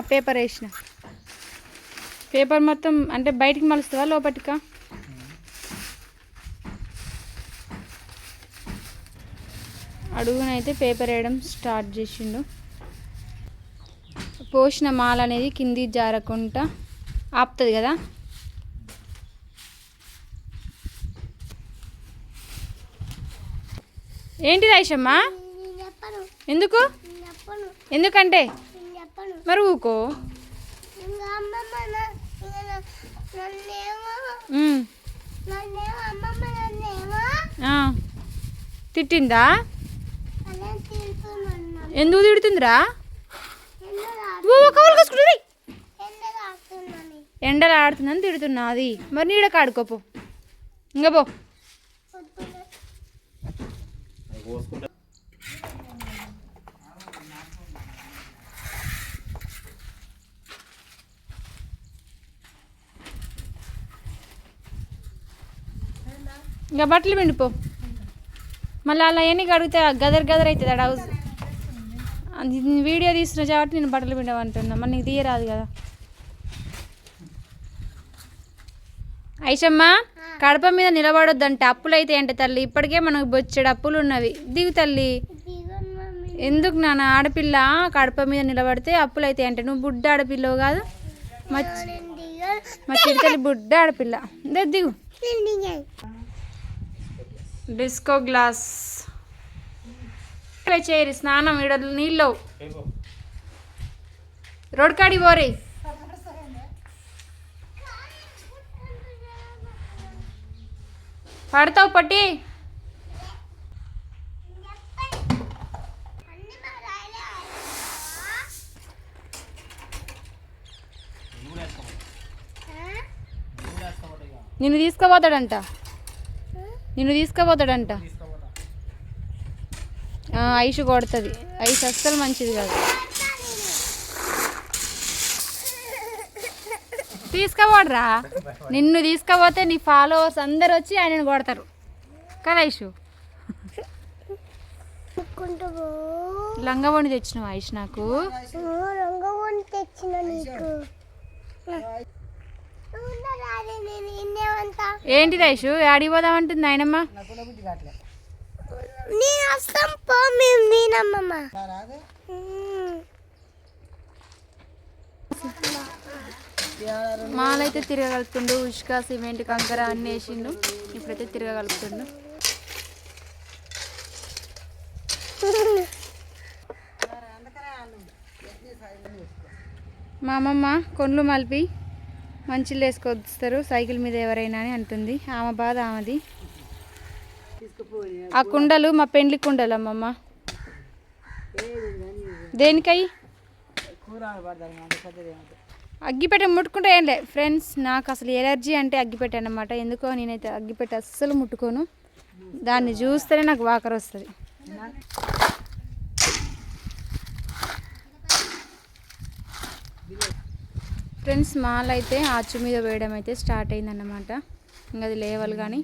Paper వేసిన. Paper మొత్తం అంటే బయటికి మలుస్తావా లోపటికా? అడుగునైతే పేపర్ వేయడం స్టార్ట్ చేసిండు. పోసిన మాల అనేది కింది జారకుండా ఆపుతుంది కదా? ఏంటిది ఐషమ్మా ఎందుకు? ఎందుకంటే? మరి ఊకో. తిట్టిందా? ఎందుకు తిడుతుందిరా? ఎండలు ఓ, కవలు కాసుకుంటుంది ఎండలు ఆడుతున్నాను ఎండలు ఆడుతుందని తిడుతున్నది. మరి నీడకు ఆడుకోపో ఇంకా పో. ఇంకా బట్టలు పిండిపో మళ్ళీ అలా ఎన్ని కడిగితే గదర్ గదర్ అవుతుంది అడ హౌస్. వీడియో తీసిన కాబట్టి నేను బట్టలు పిండమంటున్నా. మరి నీకు తీయరాదు కదా. ఐషమ్మ కడప మీద నిలబడొద్దంటే. అప్పులు అయితే అంటే తల్లి? ఇప్పటికే మనకు బొచ్చడు అప్పులు ఉన్నవి. దిగు తల్లి. ఎందుకు నాన్న? ఆడపిల్ల కడప మీద నిలబడితే అప్పులు అయితే అంటే నువ్వు బుడ్డ ఆడపిల్లవు కాదు. మా మా చిరుతల్లి బుడ్డ ఆడపిల్ల. దిగు. Disco glass. చేయరు స్నానం ఈడ నీళ్ళు. రోడ్ కాడి పోరే. పడతావు పట్టి. నిన్ను తీసుకుపోతాడంట. నిన్ను తీసుకుపోతాడంట. ఐషు కొడుతుంది. ఐషు అస్సలు మంచిది కాదు. తీసుకుపోడరా. నిన్ను తీసుకుపోతే నీ ఫాలోవర్స్ అందరు వచ్చి ఆయనను కొడతారు. కదా ఐషు? లంగవణి తెచ్చినావు ఐషు నాకు? తెచ్చిన నీకు. ఉండరాదే నేను ఇన్నేమంతా ఏంటిది ఐషు ఆడికి పోదామంటుంది ఆయనమ్మ నేను వస్తాం పో మేము నేనమ్మమ్మ. మాలైతే తిరగలుపుతుండు ఉష్క సిమెంట్ కంకర అన్నీ వేసిండు ఇప్పుడైతే తిరగలుపుతుండు మా అమ్మమ్మ కొండ్లు మలిపి. మంచిలు వేసుకొస్తారు సైకిల్ మీద ఎవరైనా అని అంటుంది. ఆమె బాధ ఆమెది. ఆ కుండలు మా పెండ్లి కుండలు అమ్మమ్మ. దేనికై? అగ్గిపెట్ట ముట్టుకుంటే ఏం లే. ఫ్రెండ్స్ నాకు అసలు ఎలర్జీ అంటే అగ్గిపెట్ట అన్నమాట. ఎందుకో నేనైతే అగ్గిపెట్ట అస్సలు ముట్టుకోను. దాన్ని చూస్తేనే నాకు వాకర్ వస్తుంది ఫ్రెండ్స్ మాల్ అయితే ఆచు మీద వేయడం అయితే స్టార్ట్ అయిందన్నమాట. ఇంకా అది లేవాలి కానీ